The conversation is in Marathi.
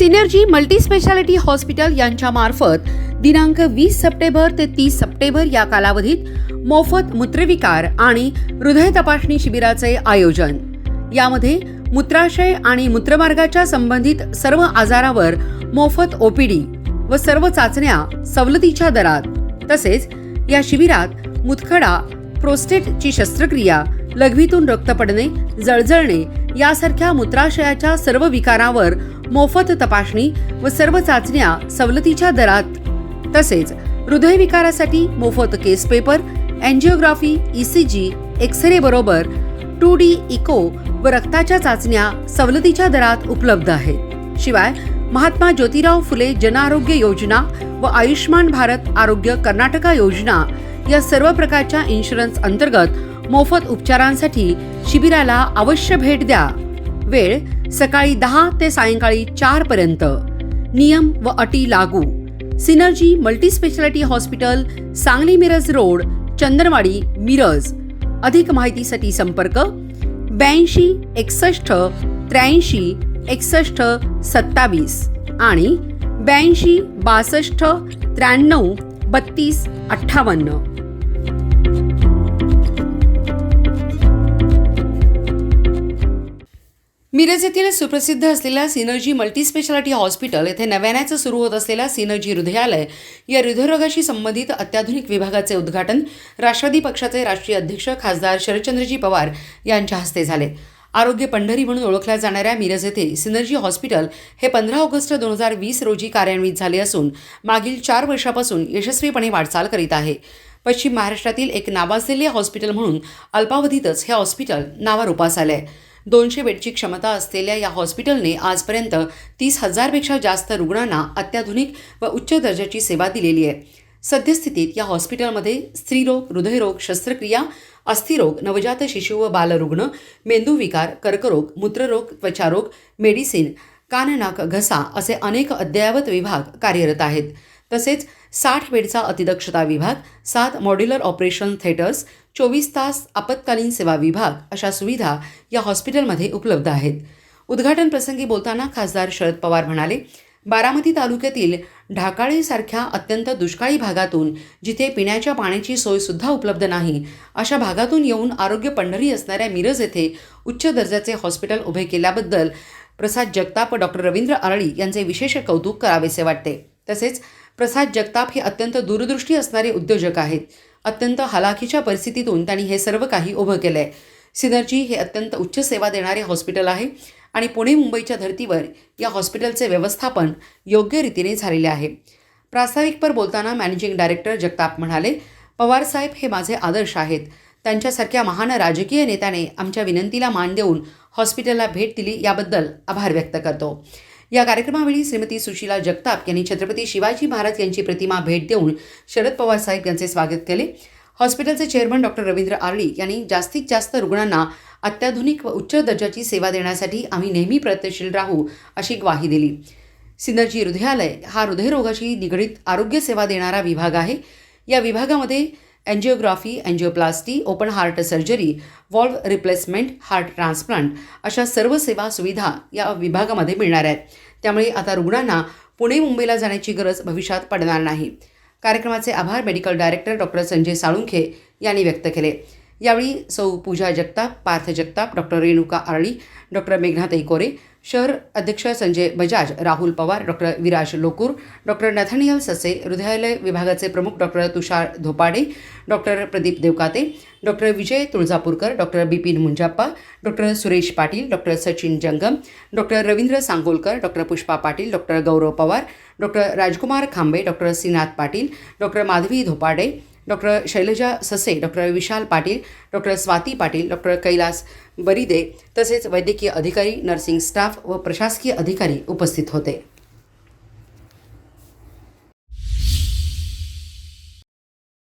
सिनर्जी मल्टीस्पेशालिटी हॉस्पिटल यांच्या मार्फत दिनांक वीस सप्टेंबर ते तीस सप्टेंबर या कालावधीत मोफत मूत्रविकार आणि हृदय तपासणी शिबिराचे आयोजन. यामध्ये मूत्राशय आणि मूत्रमार्गाच्या संबंधित सर्व आजारावर मोफत ओपीडी व सर्व चाचण्या सवलतीच्या दरात तसेच या शिबिरात मुतखडा प्रोस्टेटची शस्त्रक्रिया लघवीतून रक्त पडणे जळजळणे यासारख्या मूत्राशयाच्या सर्व विकारावर मोफत तपासणी व सर्व चाचण्या सवलतीच्या दरात. तसेच हृदयविकारासाठी मोफत case paper angiography ECG x-ray बरोबर टू डी इको व रक्ताच्या चाचण्या सवलतीच्या दरात उपलब्ध आहेत. शिवाय महात्मा ज्योतिराव फुले जनआरोग्य योजना व आयुष्मान भारत आरोग्य कर्नाटका योजना या सर्व प्रकारच्या इन्शुरन्स अंतर्गत मोफत उपचारांसाठी शिबिराला अवश्य भेट द्या. वेळ सकाळी दहा ते सायंकाळी चार पर्यंत. नियम व अटी लागू. Synergy multispeciality hospital Sangli Miraj road Chandanwadi Miraj. अधिक माहितीसाठी संपर्क ब्याऐंशी एकसष्ट त्र्याऐंशी एकसष्ट सत्तावीस आणि ब्याऐंशी बासष्ट त्र्याण्णव बत्तीस अठ्ठावन्न. मिरज येथील सुप्रसिद्ध असलेल्या सिनर्जी मल्टीस्पेशालिटी हॉस्पिटल येथे नव्यानेच सुरू होत असलेल्या सिनर्जी हृदयालय या हृदयरोगाशी संबंधित अत्याधुनिक विभागाचे उद्घाटन राष्ट्रवादी पक्षाचे राष्ट्रीय अध्यक्ष खासदार शरदचंद्रजी पवार यांच्या हस्ते झाले. आरोग्य पंढरी म्हणून ओळखल्या जाणाऱ्या मिरज येथे सिनर्जी हॉस्पिटल हे पंधरा ऑगस्ट दोन हजार वीस रोजी कार्यान्वित झाले असून मागील चार वर्षापासून यशस्वीपणे वाटचाल करीत आहे. पश्चिम महाराष्ट्रातील एक नावाजलेले हॉस्पिटल म्हणून अल्पावधीतच हे हॉस्पिटल नावारूपास आले आहे दोनशे बेडची क्षमता असलेल्या या हॉस्पिटलने आजपर्यंत तीस हजारपेक्षा जास्त रुग्णांना अत्याधुनिक व उच्च दर्जाची सेवा दिलेली आहे. सद्यस्थितीत या हॉस्पिटलमध्ये स्त्रीरोग हृदयरोग शस्त्रक्रिया अस्थिरोग नवजात शिशु व बालरुग्ण मेंदूविकार कर्करोग मूत्ररोग त्वचारोग मेडिसिन कान नाक घसा असे अनेक अद्ययावत विभाग कार्यरत आहेत. तसेच साठ बेडचा अतिदक्षता विभाग सात मॉड्युलर ऑपरेशन थिएटर्स चोवीस तास आपत्कालीन सेवा विभाग अशा सुविधा या हॉस्पिटलमध्ये उपलब्ध आहेत. उद्घाटन प्रसंगी बोलताना खासदार शरद पवार म्हणाले बारामती तालुक्यातील ढाकाळीसारख्या अत्यंत दुष्काळी भागातून जिथे पिण्याच्या पाण्याची सोयसुद्धा उपलब्ध नाही अशा भागातून येऊन आरोग्य पंढरी असणाऱ्या मिरज येथे उच्च दर्जाचे हॉस्पिटल उभे केल्याबद्दल प्रसाद जगताप डॉक्टर रवींद्र आरळी यांचे विशेष कौतुक करावेसे वाटते. तसेच प्रसाद जगताप हे अत्यंत दूरदृष्टी असणारे उद्योजक आहेत. अत्यंत हलाखीच्या परिस्थितीतून त्यांनी हे सर्व काही उभं केलं आहे सिनर्जी हे अत्यंत उच्च सेवा देणारे हॉस्पिटल आहे आणि पुणे मुंबईच्या धर्तीवर या हॉस्पिटलचे व्यवस्थापन योग्य रीतीने झालेले आहे. प्रास्ताविकपर बोलताना मॅनेजिंग डायरेक्टर जगताप म्हणाले पवारसाहेब हे माझे आदर्श आहेत. त्यांच्यासारख्या महान राजकीय नेत्याने आमच्या विनंतीला मान देऊन हॉस्पिटलला भेट दिली याबद्दल आभार व्यक्त करतो. या कार्यक्रमावेळी श्रीमती सुशीला जगताप यांनी छत्रपती शिवाजी महाराज यांची प्रतिमा भेट देऊन शरद पवार साहेब यांचे स्वागत केले. हॉस्पिटलचे चेअरमन डॉक्टर रवींद्र आर्ली यांनी जास्तीत जास्त रुग्णांना अत्याधुनिक व उच्च दर्जाची सेवा देण्यासाठी आम्ही नेहमी प्रयत्नशील राहू अशी ग्वाही दिली. सिनर्जी हृदयालय हा हृदयरोगाशी निगडीत आरोग्य सेवा देणारा विभाग आहे. या विभागामध्ये angiography angioplasty open heart surgery valve replacement heart transplant अशा सर्व सेवा सुविधा या विभागामध्ये मिळणार आहेत. त्यामुळे आता रुग्णांना पुणे मुंबईला जाण्याची गरज भविष्यात पडणार नाही. कार्यक्रमाचे आभार medical director doctor Sanjay Salunkhe यांनी व्यक्त केले. यावेळी सौ पूजा जगताप पार्थ जगताप डॉक्टर रेणुका आरळी डॉक्टर मेघनाथ एकोरे शहर अध्यक्ष Sanjay Bajaj Rahul Pawar doctor Viraj Lokur doctor Nathaniel Sase Hridayalaya विभागाचे प्रमुख doctor Tushar Dhopade doctor Pradeep Devkate doctor Vijay Tuljapurkar doctor Bipin Munjappa doctor Suresh Patil doctor Sachin Jangam doctor Ravindra Sangolkar doctor Pushpa Patil doctor Gaurav Pawar doctor Rajkumar Khambe doctor Shrinath Patil doctor Madhavi Dhopade doctor Shailaja Sase doctor Vishal Patil doctor Swati Patil doctor Kailas Baride तसेच वैद्यकीय अधिकारी नर्सिंग स्टाफ व प्रशासकीय अधिकारी उपस्थित होते.